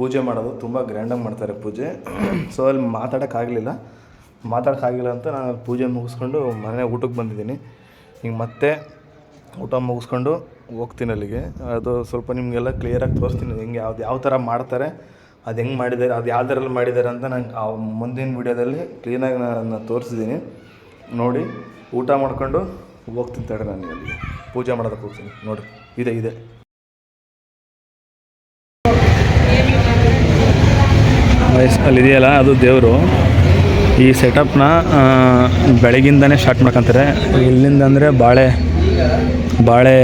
ಪೂಜೆ ಮಾಡೋದು ತುಂಬ ಗ್ರ್ಯಾಂಡಾಗಿ ಮಾಡ್ತಾರೆ ಪೂಜೆ. ಸೊ ಅಲ್ಲಿ ಮಾತಾಡೋಕ್ಕಾಗಲಿಲ್ಲ ಮಾತಾಡೋಕ್ಕಾಗಿಲ್ಲ ಅಂತ ನಾನು ಪೂಜೆ ಮುಗಿಸ್ಕೊಂಡು ಮನೆ ಊಟಕ್ಕೆ ಬಂದಿದ್ದೀನಿ. ಈಗ ಮತ್ತೆ ಊಟ ಮುಗಿಸ್ಕೊಂಡು ಹೋಗ್ತೀನಿ ಅಲ್ಲಿಗೆ. ಅದು ಸ್ವಲ್ಪ ನಿಮಗೆಲ್ಲ ಕ್ಲಿಯರಾಗಿ ತೋರಿಸ್ತೀನಿ. ಹೆಂಗೆ ಯಾವ್ದು ಯಾವ ಥರ ಮಾಡ್ತಾರೆ, ಅದು ಹೆಂಗೆ ಮಾಡಿದ್ದಾರೆ, ಅದು ಯಾವ್ದರಲ್ಲಿ ಮಾಡಿದ್ದಾರೆ ಅಂತ ನಂಗೆ ಆ ಮುಂದಿನ ವೀಡಿಯೋದಲ್ಲಿ ಕ್ಲೀನಾಗಿ ನಾನು ತೋರಿಸಿದ್ದೀನಿ ನೋಡಿ, ಊಟ ಮಾಡ್ಕೊಂಡು ಹೋಗ್ತೀನಿ ತಡೆ ನಾನು ಅಲ್ಲಿಗೆ ಪೂಜೆ ಮಾಡೋದಕ್ಕೆ ಹೋಗ್ತೀನಿ. ನೋಡಿ ಇದೆ ಇದೆ. ಅಲ್ಲಿದೆಯಲ್ಲ, ಅದು ದೇವರು. ಈ ಸೆಟಪ್ನ ಬೆಳಗಿಂದನೇ ಸ್ಟಾರ್ಟ್ ಮಾಡ್ಕೊತಾರೆ. ಇಲ್ಲಿಂದ ಅಂದರೆ ಬಾಳೆ ಬಾಳೆ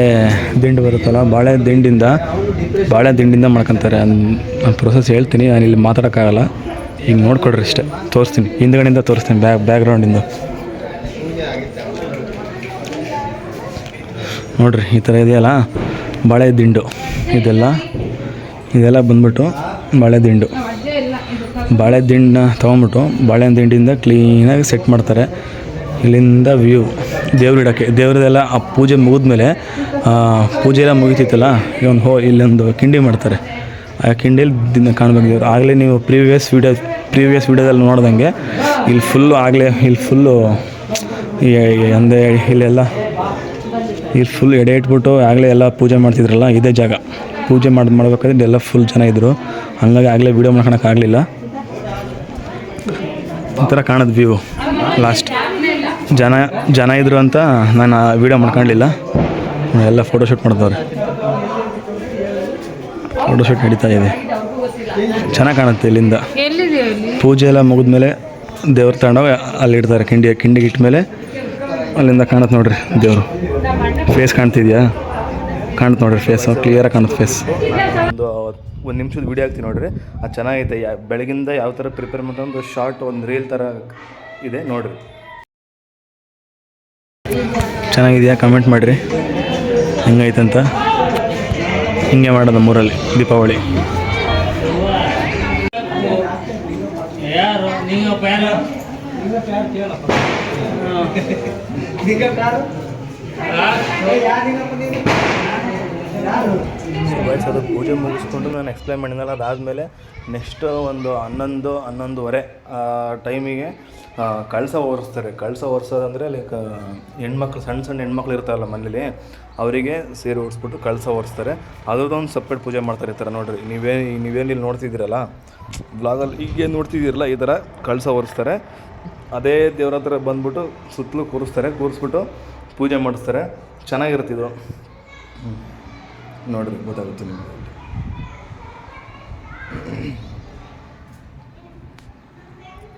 ದಿಂಡು ಬರುತ್ತಲ್ಲ, ಬಾಳೆ ದಿಂಡಿಂದ ಬಾಳೆ ದಿಂಡಿಂದ ಮಾಡ್ಕೊತಾರೆ. ನಾನು ಪ್ರೊಸೆಸ್ ಹೇಳ್ತೀನಿ, ನಾನು ಇಲ್ಲಿ ಮಾತಾಡೋಕ್ಕಾಗಲ್ಲ. ಈಗ ನೋಡ್ಕೊಡ್ರಿ ಇಷ್ಟೇ ತೋರಿಸ್ತೀನಿ. ಹಿಂದ್ಗಡೆಯಿಂದ ತೋರಿಸ್ತೀನಿ, ಬ್ಯಾಕ್ ಬ್ಯಾಕ್ಗ್ರೌಂಡಿಂದ ನೋಡ್ರಿ, ಈ ಥರ ಇದೆಯಲ್ಲ, ಬಾಳೆ ದಿಂಡು ಇದೆಲ್ಲ. ಇದೆಲ್ಲ ಬಂದ್ಬಿಟ್ಟು ಬಾಳೆ ದಿಂಡು. ಬಾಳೆ ದಿಂಡನ್ನ ತೊಗೊಂಬಿಟ್ಟು ಬಾಳೆ ದಿಂಡಿಂದ ಕ್ಲೀನಾಗಿ ಸೆಟ್ ಮಾಡ್ತಾರೆ. ಇಲ್ಲಿಂದ ವ್ಯೂ ದೇವ್ರು ಇಡೋಕ್ಕೆ. ದೇವ್ರದೆಲ್ಲ ಆ ಪೂಜೆ ಮುಗಿದ್ಮೇಲೆ ಪೂಜೆ ಎಲ್ಲ ಮುಗಿತಿತ್ತಲ್ಲ ಒಂದು ಹೋ, ಇಲ್ಲೊಂದು ಕಿಂಡಿ ಮಾಡ್ತಾರೆ. ಆ ಕಿಂಡಿಯಲ್ಲಿ ದಿನ ಕಾಣಬೇಕು ದೇವ್ರು. ಆಗಲೇ ನೀವು ಪ್ರೀವಿಯಸ್ ವೀಡಿಯೋ ಪ್ರೀವಿಯಸ್ ವೀಡಿಯೋದಲ್ಲಿ ನೋಡ್ದಂಗೆ, ಇಲ್ಲಿ ಫುಲ್ಲು ಆಗಲೇ, ಇಲ್ಲಿ ಫುಲ್ಲು ಅಂದರೆ ಇಲ್ಲೆಲ್ಲ, ಇಲ್ಲಿ ಫುಲ್ ಎಡೆ ಇಟ್ಬಿಟ್ಟು ಆಗಲೇ ಎಲ್ಲ ಪೂಜೆ ಮಾಡ್ತಿದ್ರಲ್ಲ, ಇದೇ ಜಾಗ. ಪೂಜೆ ಮಾಡಿ, ಮಾಡ್ಬೇಕಾದ್ರೆ ಎಲ್ಲ ಫುಲ್ ಜನ ಇದ್ದರು ಹಂಗಾಗಿ ಆಗಲೇ ವೀಡಿಯೋ ಮಾಡ್ಕೊಳಕ್ಕಾಗಲಿಲ್ಲ ಒಂಥರ ಕಾಣೋದು ವ್ಯೂ ಲಾಸ್ಟ್ ಜನ ಜನ ಇದ್ರು ಅಂತ ನಾನು ವೀಡಿಯೋ ಮಾಡ್ಕೊಂಡಿಲ್ಲ. ಎಲ್ಲ ಫೋಟೋಶೂಟ್ ಮಾಡ್ತವ್ರೆ ಫೋಟೋಶೂಟ್ ನಡೀತಾ ಇದೆ. ಚೆನ್ನಾಗಿ ಕಾಣುತ್ತೆ ಇಲ್ಲಿಂದ. ಪೂಜೆ ಎಲ್ಲ ಮುಗಿದ್ಮೇಲೆ ದೇವ್ರ ತಗೊಂಡೋಗಿ ಅಲ್ಲಿ ಇಡ್ತಾರೆ. ಕಿಂಡಿ ಕಿಂಡಿಗೆ ಇಟ್ಮೇಲೆ ಅಲ್ಲಿಂದ ಕಾಣುತ್ತೆ ನೋಡ್ರಿ ದೇವರು. ಫೇಸ್ ಕಾಣ್ತಿದ್ಯಾ? ಕಾಣುತ್ತೆ ನೋಡ್ರಿ ಫೇಸ್ ಕ್ಲಿಯರಾಗಿ ಕಾಣುತ್ತೆ ಫೇಸ್ ಒಂದು ಒಂದು ನಿಮಿಷದ ವೀಡಿಯೋ ಹಾಕ್ತೀನಿ ನೋಡ್ರಿ. ಅದು ಚೆನ್ನಾಗೈತೆ. ಯಾ ಬೆಳಗಿಂದ ಯಾವ ಥರ ಪ್ರಿಪೇರ್ ಮಾಡೋ ಒಂದು ಶಾರ್ಟ್ ಒಂದು ರೀಲ್ ಥರ ಇದೆ ನೋಡ್ರಿ. ಚೆನ್ನಾಗಿದೆಯಾ? ಕಮೆಂಟ್ ಮಾಡಿರಿ. ಹೆಂಗೈತಂತ? ಅಂತ ಹಿಂಗೆ ಮಾಡೋದು ನಮ್ಮೂರಲ್ಲಿ ದೀಪಾವಳಿ. ಸೊ ಗೈಸ್ ಅದು ಪೂಜೆ ಮುಗಿಸ್ಕೊಂಡು ನಾನು ಎಕ್ಸ್ಪ್ಲೈನ್ ಮಾಡಿದ್ನಲ್ಲ, ಅದಾದಮೇಲೆ ನೆಕ್ಸ್ಟ್ ಒಂದು ಹನ್ನೊಂದು, ಹನ್ನೊಂದುವರೆ ಟೈಮಿಗೆ ಕಳಸ ಓರಿಸ್ತಾರೆ. ಕಳಸ ಓರಿಸೋದಂದರೆ ಲೈಕ್ ಹೆಣ್ಮಕ್ಳು ಸಣ್ಣ ಸಣ್ಣ ಹೆಣ್ಮಕ್ಳು ಇರ್ತಾರಲ್ಲ ಮನೇಲಿ, ಅವರಿಗೆ ಸೇರಿ ಓಡಿಸ್ಬಿಟ್ಟು ಕಳಸ ಓರಿಸ್ತಾರೆ. ಅದ್ರದ್ದೊಂದು ಸಪ್ರೇಟ್ ಪೂಜೆ ಮಾಡ್ತಾರೆ ಈ ಥರ ನೋಡಿರಿ. ನೀವೇ, ನೀವೇನು ಇಲ್ಲಿ ನೋಡ್ತಿದ್ದೀರಲ್ಲ? ಬ್ಲಾಗಲ್ಲಿ ಈಗೇನು ನೋಡ್ತಿದ್ದೀರಲ್ಲ, ಈ ಥರ ಕಳಸ ಓರಿಸ್ತಾರೆ. ಅದೇ ದೇವ್ರ ಹತ್ರ ಬಂದ್ಬಿಟ್ಟು ಸುತ್ತಲೂ ಕೂರಿಸ್ತಾರೆ. ಕೂರಿಸ್ಬಿಟ್ಟು ಪೂಜೆ ಮಾಡಿಸ್ತಾರೆ. ಚೆನ್ನಾಗಿರ್ತಿದ್ರು ನೋಡ್ರಿ ಗೊತ್ತಾಗುತ್ತೆ ನಿಮಗೆ.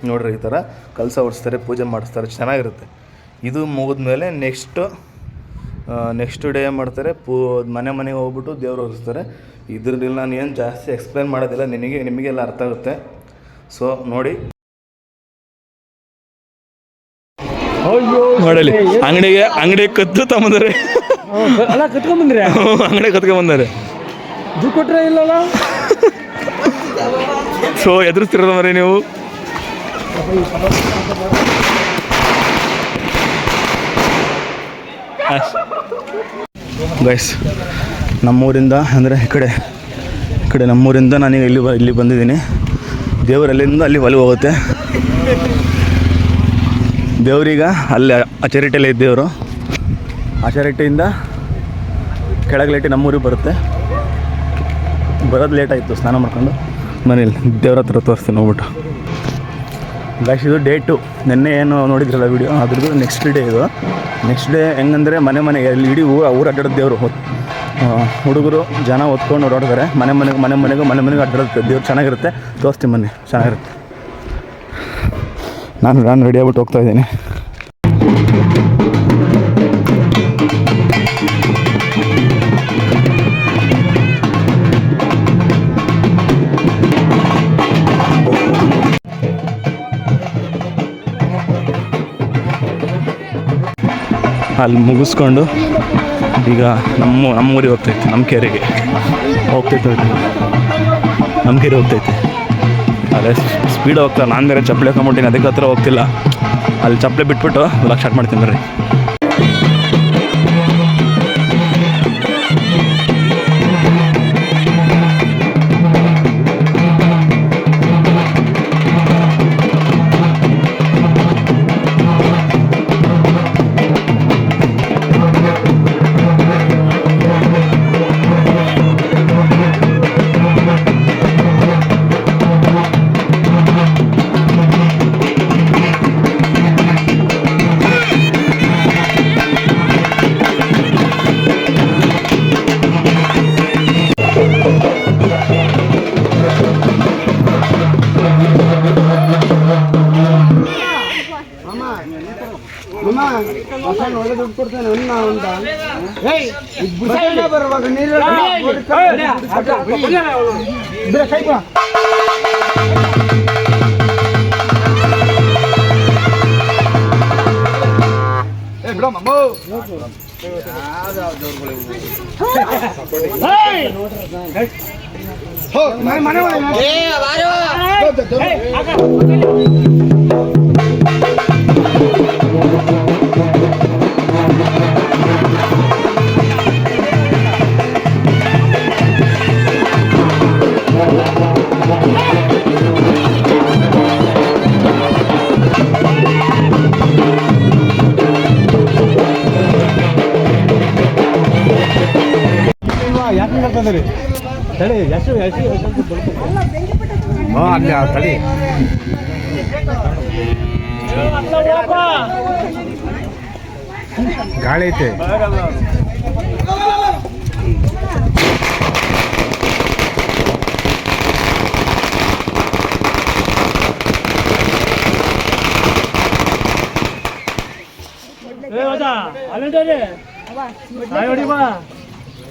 ನೋಡ್ರಿ ಈ ಥರ ಕಲಸ ಹೊಡಿಸ್ತಾರೆ, ಪೂಜೆ ಮಾಡಿಸ್ತಾರೆ, ಚೆನ್ನಾಗಿರುತ್ತೆ. ಇದು ಮುಗಿದ್ಮೇಲೆ ನೆಕ್ಸ್ಟು ನೆಕ್ಸ್ಟ್ ಡೇ ಮಾಡ್ತಾರೆ, ಪೂ, ಮನೆ ಮನೆಗೆ ಹೋಗ್ಬಿಟ್ಟು ದೇವ್ರು ಹೊರಿಸ್ತಾರೆ ಇದ್ರಲ್ಲಿ ನಾನು ಏನು ಜಾಸ್ತಿ ಎಕ್ಸ್ಪ್ಲೇನ್ ಮಾಡೋದಿಲ್ಲ, ನಿನಗೆ, ನಿಮಗೆಲ್ಲ ಅರ್ಥ ಆಗುತ್ತೆ. ಸೊ ನೋಡಿ. ನೋಡಲಿ ಅಂಗಡಿಗೆ ಅಂಗಡಿ ಕದ್ದು ತಗೊಂಬಂದರೆ ಅಲ್ಲ ಕತ್ಕೊಂಬಂದ್ರೆ ಅಂಗಡಿ ಕತ್ಕೊಂಡ್ಬಂದಾರೆ ದುಡ್ಡು ಕೊಟ್ರೆ ಇಲ್ಲಲ್ಲ? ಸೊ ಎದುರಿಸ್ತಿರೋದ ಮರಿ ನೀವು. ಗೈಸ್ ನಮ್ಮೂರಿಂದ ಅಂದರೆ ಈ ಕಡೆ ಈ ಕಡೆ ನಮ್ಮೂರಿಂದ ನಾನೀಗ ಇಲ್ಲಿ ಇಲ್ಲಿ ಬಂದಿದ್ದೀನಿ. ದೇವರು ಅಲ್ಲಿಂದ ಅಲ್ಲಿ ಒಲಿ ಹೋಗುತ್ತೆ. ದೇವ್ರೀಗ ಅಲ್ಲಿ ಆ ಚರಿಟಲ್ಲಿ ಇದ್ದೇವರು ಅಚರಿಟಿಯಿಂದ ಕೆಳಗೆ ಲೇಟಿ ನಮ್ಮೂರಿಗೆ ಬರುತ್ತೆ. ಬರೋದು ಲೇಟ್ ಸ್ನಾನ ಮಾಡ್ಕೊಂಡು. ಮನೇಲಿ ದೇವ್ರ ಹತ್ರ ತೋರಿಸ್ತೀನಿ ನೋಡ್ಬಿಟ್ಟು ಗಾಯ್ಸ್ ಇದು ಡೇ ಟು ನಿನ್ನೆ ಏನು ನೋಡಿದ್ರಲ್ಲ ವೀಡಿಯೋ ಅದ್ರದ್ದು ನೆಕ್ಸ್ಟ್ ಡೇ ಇದು. ನೆಕ್ಸ್ಟ್ ಡೇ ಹೆಂಗಂದರೆ ಮನೆ ಮನೆಗೆ ಎಲ್ಲಿ ಇಡೀ ಊರು ಊರು ಅಡ್ಡಾಡೋದು ದೇವರು. ಹುಡುಗರು ಜನ ಹೊತ್ಕೊಂಡು ಓಡಾಡ್ತಾರೆ. ಮನೆ ಮನೆಗೆ ಮನೆ ಮನೆಗೂ ಮನೆ ಮನೆಗೂ ಅಡ್ಡಾಡುತ್ತೆ. ದೇವ್ರು ಚೆನ್ನಾಗಿರುತ್ತೆ. ತೋರಿಸ್ತೀನಿ ಮನೆ, ಚೆನ್ನಾಗಿರುತ್ತೆ. ನಾನು ನಾನು ರೆಡಿ ಆಗ್ಬಿಟ್ಟು ಹೋಗ್ತಾ ಇದ್ದೀನಿ. ಅಲ್ಲಿ ಮುಗಿಸ್ಕೊಂಡು ಈಗ ನಮ್ಮ ನಮ್ಮೂರಿಗೆ ಹೋಗ್ತೈತೆ ನಮ್ಮ ಕೆರೆಗೆ. ಹೋಗ್ತೈತೆ ನಮ್ಮ ಕೆರೆ ಹೋಗ್ತೈತೆ. ಅದೇ ಸ್ಪೀಡ್ ಹೋಗ್ತಾ ನಾನು ಬೇರೆ ಚಪ್ಪಲಿ ಹಾಕೊಂಬಿಟ್ಟಿನಿ ಅದಕ್ಕೆ ಹತ್ರ ಹೋಗ್ತಿಲ್ಲ. ಅಲ್ಲಿ ಚಪ್ಪಲಿ ಬಿಟ್ಬಿಟ್ಟು ಲಕ್ಷ ಸ್ಟಾರ್ಟ್ ಮಾಡ್ತೀನಿ ಬರ್ರಿ. ಬರುವಾಗ ನೀರು ಕೈ ಕೊಡ ಮನೆ ಮನೆ ಮಾಡ್ತದ್ರಿ ತಡಿ ಎಷ್ಟು ಎಷ್ಟು ಅಲ್ಲಿ ಆ ತಡಿ. ಗಾಳಿ ಐತೆ. ಈ ಥರ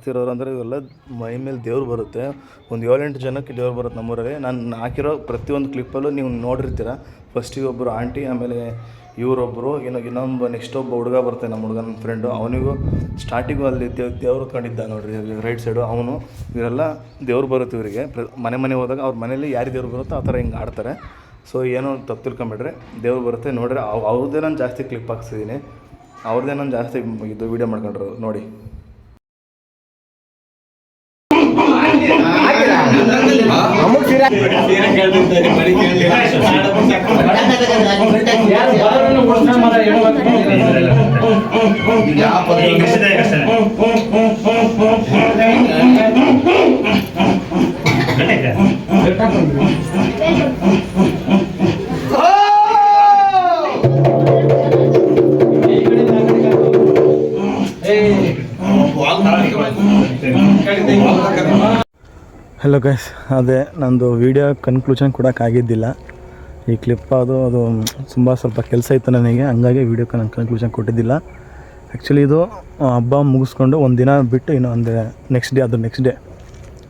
ಆಡ್ತಿರೋರು ಅಂದರೆ ಇವೆಲ್ಲ ಮೈ ಮೇಲೆ ದೇವ್ರು ಬರುತ್ತೆ. ಒಂದು ಏಳೆಂಟು ಜನಕ್ಕೆ ದೇವ್ರು ಬರುತ್ತೆ ನಮ್ಮೂರಲ್ಲಿ. ನಾನು ಹಾಕಿರೋ ಪ್ರತಿಯೊಂದು ಕ್ಲಿಪ್ಪಲ್ಲೂ ನೀವು ನೋಡಿರ್ತೀರ. ಫಸ್ಟಿಗೆ ಒಬ್ಬರು ಆಂಟಿ ಆಮೇಲೆ ಇವರೊಬ್ಬರು ಏನೋ ಇನ್ನೊಬ್ಬ ನೆಕ್ಸ್ಟ್ ಒಬ್ಬ ಹುಡುಗ ಬರುತ್ತೆ ನಮ್ಮ ಹುಡುಗನ ಫ್ರೆಂಡು ಅವನಿಗೂ ಸ್ಟಾರ್ಟಿಂಗು ಅಲ್ಲಿ ದೇವ್ ದೇವ್ರು ಕಂಡಿದ್ದ ನೋಡಿರಿ ರೈಟ್ ಸೈಡು ಅವನು ಇವರೆಲ್ಲ ದೇವ್ರು ಬರುತ್ತೆ ಇವರಿಗೆ. ಪ್ರ, ಮನೆ ಮನೆ ಹೋದಾಗ ಅವ್ರ ಮನೇಲಿ ಯಾರು ದೇವ್ರು ಬರುತ್ತೋ ಆ ಥರ ಹಿಂಗೆ ಆಡ್ತಾರೆ. ಸೊ ಏನೋ ತಪ್ಪು ತಿಳ್ಕೊಂಬಿಡ್ರಿ ದೇವ್ರು ಬರುತ್ತೆ. ನೋಡ್ರಿ, ಅವ್ ಅವ್ರದ್ದೇ ನಾನು ಜಾಸ್ತಿ ಕ್ಲಿಪ್ ಹಾಕ್ಸಿದ್ದೀನಿ ಅವ್ರದ್ದೇ ನಾನು ಜಾಸ್ತಿ ಇದು ವೀಡಿಯೋ ಮಾಡ್ಕೊಂಡ್ರು ನೋಡಿ. ya, por ಗೈಸ್ ಅದೇ ನಂದು ವೀಡಿಯೋ ಕನ್ಕ್ಲೂಷನ್ ಕೊಡೋಕ್ಕಾಗಿದ್ದಿಲ್ಲ ಈ ಕ್ಲಿಪ್ ಅದು ಅದು ತುಂಬ ಸ್ವಲ್ಪ ಕೆಲಸ ಇತ್ತು ನನಗೆ, ಹಂಗಾಗಿ ವಿಡಿಯೋ ನಾನು ಕನ್ಕ್ಲೂಷನ್ ಕೊಟ್ಟಿದ್ದಿಲ್ಲ. ಆ್ಯಕ್ಚುಲಿ ಇದು ಹಬ್ಬ ಮುಗಿಸ್ಕೊಂಡು ಒಂದು ದಿನ ಬಿಟ್ಟು ಇನ್ನು ಒಂದು ನೆಕ್ಸ್ಟ್ ಡೇ ಅದು ನೆಕ್ಸ್ಟ್ ಡೇ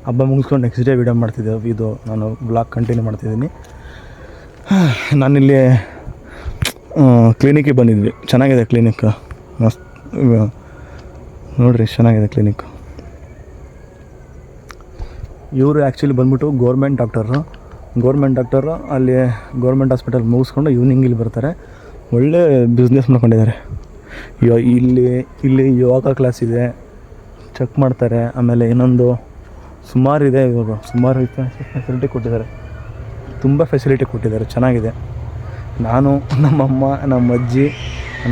ಹಬ್ಬ ಮುಗಿಸ್ಕೊಂಡು ನೆಕ್ಸ್ಟ್ ಡೇ ವೀಡಿಯೋ ಮಾಡ್ತಿದ್ದೆ. ಇದು ನಾನು ಬ್ಲಾಗ್ ಕಂಟಿನ್ಯೂ ಮಾಡ್ತಿದ್ದೀನಿ. ನಾನಿಲ್ಲಿ ಕ್ಲಿನಿಕ್ಕಿಗೆ ಬಂದಿದ್ವಿ. ಚೆನ್ನಾಗಿದೆ ಕ್ಲಿನಿಕ್ ಮಸ್ತ್ ನೋಡಿರಿ, ಚೆನ್ನಾಗಿದೆ ಕ್ಲಿನಿಕ್ ಇವರು ಆ್ಯಕ್ಚುಲಿ ಬಂದ್ಬಿಟ್ಟು ಗೌರ್ಮೆಂಟ್ ಡಾಕ್ಟರು ಗೌರ್ಮೆಂಟ್ ಡಾಕ್ಟರು ಅಲ್ಲಿ ಗೌರ್ಮೆಂಟ್ ಹಾಸ್ಪಿಟಲ್ ಮುಗಿಸ್ಕೊಂಡು ಇವ್ನಿಂಗ್ ಇಲ್ಲಿ ಬರ್ತಾರೆ. ಒಳ್ಳೆ ಬಿಸ್ನೆಸ್ ಮಾಡ್ಕೊಂಡಿದ್ದಾರೆ. ಯೋ, ಇಲ್ಲಿ ಇಲ್ಲಿ ಯೋಗ ಕ್ಲಾಸ್ ಇದೆ. ಚೆಕ್ ಮಾಡ್ತಾರೆ. ಆಮೇಲೆ ಇನ್ನೊಂದು ಸುಮಾರು ಇದೆ ಇವಾಗ. ಸುಮಾರು ಫೆಸಿಲಿಟಿ ಕೊಟ್ಟಿದ್ದಾರೆ. ತುಂಬ ಫೆಸಿಲಿಟಿ ಕೊಟ್ಟಿದ್ದಾರೆ. ಚೆನ್ನಾಗಿದೆ. ನಾನು, ನಮ್ಮಮ್ಮ ನಮ್ಮ ಅಜ್ಜಿ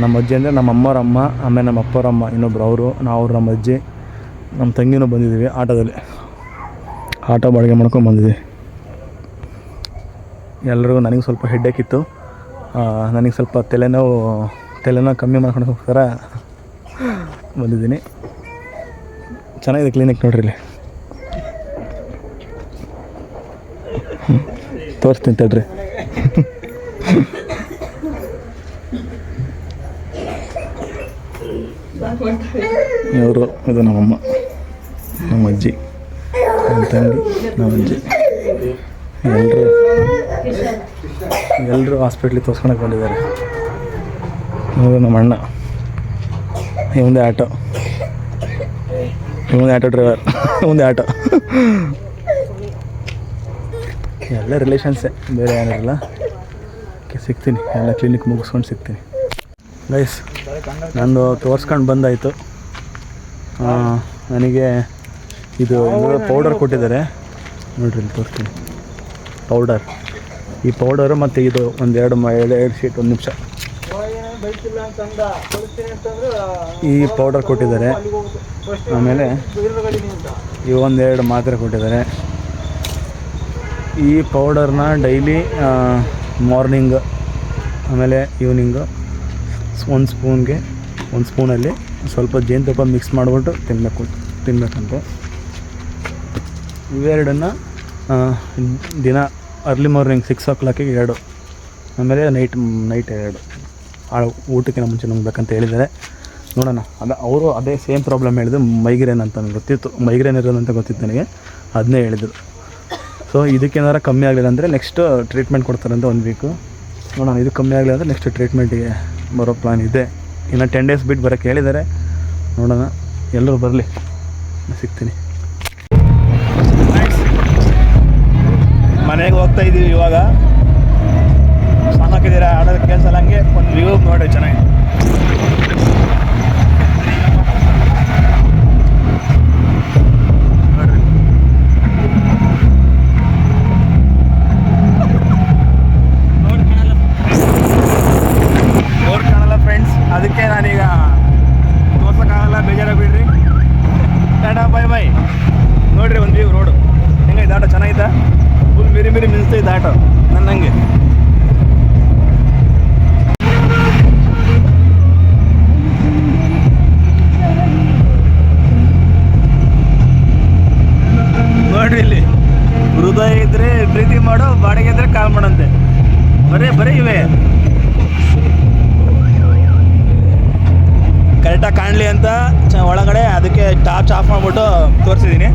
ನಮ್ಮ ಅಜ್ಜಿ ಅಂದರೆ ನಮ್ಮ ಅಮ್ಮವ್ರ ಅಮ್ಮ ಆಮೇಲೆ ನಮ್ಮ ಅಪ್ಪರಮ್ಮ ಅಮ್ಮ ಇನ್ನೊಬ್ರು ಅವರು, ನಾವು ನಮ್ಮ ಅಜ್ಜಿ ನಮ್ಮ ತಂಗಿನೂ ಬಂದಿದ್ದೀವಿ ಆಟೋದಲ್ಲಿ. ಆಟೋ ಬಾಡಿಗೆ ಮಾಡ್ಕೊಂಡು ಬಂದಿದ್ದೆ. ಎಲ್ಲರಿಗೂ ನನಗೆ ಸ್ವಲ್ಪ ಹೆಡ್ಡೇಕ್ ಇತ್ತು. ಆ, ನನಗೆ ಸ್ವಲ್ಪ ತಲೆನೋವು ತಲೆನೋವು ಕಮ್ಮಿ ಹೋಗ್ತಾರ ಬಂದಿದ್ದೀನಿ. ಚೆನ್ನಾಗಿದೆ ಕ್ಲಿನಿಕ್ ನೋಡ್ರಿ ಇಲ್ಲಿ. ತೋರಿಸ್ತೀನಿ ತಡ್ರಿ. ಇವರು ಇದು ನಮ್ಮಮ್ಮ ನಮ್ಮ ಅಜ್ಜಿ ತಂಗಿ, ನಮ್ಮ ಎಲ್ಲರೂ ಎಲ್ಲರೂ ಹಾಸ್ಪಿಟ್ಲಿಗೆ ತೋರ್ಸ್ಕೊಳಕ್ಕೆ ಬಂದಿದ್ದಾರೆ. ಇವರು ನಮ್ಮ ಅಣ್ಣ. ಇವಂದೇ ಆಟೋ. ಒಂದು ಆಟೋ ಡ್ರೈವರ್ ಒಂದು ಆಟೋ. ಎಲ್ಲ ರಿಲೇಷನ್ಸೇ ಬೇರೆ ಏನಿರಲ್ಲ ಓಕೆ, ಸಿಗ್ತೀನಿ. ಎಲ್ಲ ಕ್ಲಿನಿಕ್ ಮುಗಿಸ್ಕೊಂಡು ಸಿಗ್ತೀನಿ. ಗೈಸ್ ನಂದು ತೋರ್ಸ್ಕೊಂಡು ಬಂದಾಯಿತು. ನನಗೆ ಇದು ಪೌಡರ್ ಕೊಟ್ಟಿದ್ದಾರೆ. ನೋಡ್ರಿ ಇಲ್ಲಿ ತೋರಿಸ್ತೀನಿ. ಪೌಡರ್ ಈ ಪೌಡರು ಮತ್ತು ಇದು ಒಂದೆರಡು ಮ ಎರಡು ಎರಡು ಶೀಟ್ ಒಂದು ನಿಮಿಷ. ಈ ಪೌಡರ್ ಕೊಟ್ಟಿದ್ದಾರೆ. ಆಮೇಲೆ ಈ ಒಂದೆರಡು ಮಾತ್ರೆ ಕೊಟ್ಟಿದ್ದಾರೆ. ಈ ಪೌಡರ್ನ ಡೈಲಿ ಮಾರ್ನಿಂಗ್ ಆಮೇಲೆ ಈವ್ನಿಂಗು ಒಂದು ಸ್ಪೂನ್ಗೆ ಒಂದು ಸ್ಪೂನಲ್ಲಿ ಸ್ವಲ್ಪ ಜೇನುತುಪ್ಪ ಮಿಕ್ಸ್ ಮಾಡಿಬಿಟ್ಟು ತಿನ್ನಬೇಕು ತಿನ್ನಬೇಕಂತೆ ಇವೆರಡನ್ನು ದಿನ ಅರ್ಲಿ ಮಾರ್ನಿಂಗ್ ಸಿಕ್ಸ್ ಓ ಕ್ಲಾಕಿಗೆ ಎರಡು. ಆಮೇಲೆ ನೈಟ್ ನೈಟ್ ಎರಡು. ಆ ಊಟಕ್ಕಿಂತ ಮುಂಚೆ ನುಂಗ್ಬೇಕಂತ ಹೇಳಿದ್ದಾರೆ. ನೋಡೋಣ. ಅದ ಅವರು ಅದೇ ಸೇಮ್ ಪ್ರಾಬ್ಲಮ್ ಹೇಳಿದ್ರು. ಮೈಗ್ರೇನ್ ಅಂತ ನನಗೆ ಗೊತ್ತಿತ್ತು. ಮೈಗ್ರೇನ್ ಇರೋದು ಅಂತ ಗೊತ್ತಿತ್ತು ನನಗೆ. ಅದನ್ನೇ ಹೇಳಿದರು. ಸೊ ಇದಕ್ಕೇನಾರು ಕಮ್ಮಿ ಆಗಲಿಲ್ಲ ಅಂದರೆ ನೆಕ್ಸ್ಟ್ ಟ್ರೀಟ್ಮೆಂಟ್ ಕೊಡ್ತಾರಂತ ಒಂದು ವೀಕು ನೋಡೋಣ, ಇದು ಕಮ್ಮಿ ಆಗಲಿಲ್ಲ ಅಂದರೆ ನೆಕ್ಸ್ಟ್ ಟ್ರೀಟ್ಮೆಂಟಿಗೆ ಬರೋ ಪ್ಲ್ಯಾನ್ ಇದೆ. ಇನ್ನು ಟೆನ್ ಡೇಸ್ ಬಿಟ್ಟು ಬರೋಕ್ಕೆ ಹೇಳಿದ್ದಾರೆ. ನೋಡೋಣ. ಎಲ್ಲರೂ ಬರಲಿ. ಸಿಗ್ತೀನಿ. ಹೋಗ್ತಾ ಇದ್ದೀವಿ ಇವಾಗ. ಸಾಂಗ್ ಹಾಕಿದ್ದೀರಾ ಆಡೋದಕ್ಕೆ ಕೆಲಸ ಹಂಗೆ ಒಂದು ವ್ಯೂ ನೋಡಿ ಚೆನ್ನಾಗಿ. ಇದ್ರೆ ಪ್ರೀತಿ ಮಾಡು ಬಾಡಿಗೆ ಇದ್ರೆ ಕಾಲ್ ಮಾಡಂತೆ. ಬರೀ ಬರೀ ಇವೆ. ಕರೆಕ್ಟಾಗಿ ಕಾಣಲಿ ಅಂತ ಒಳಗಡೆ ಅದಕ್ಕೆ ಟಾರ್ಚ್ ಆಫ್ ಮಾಡಿಬಿಟ್ಟು ತೋರಿಸಿದ್ದೀನಿ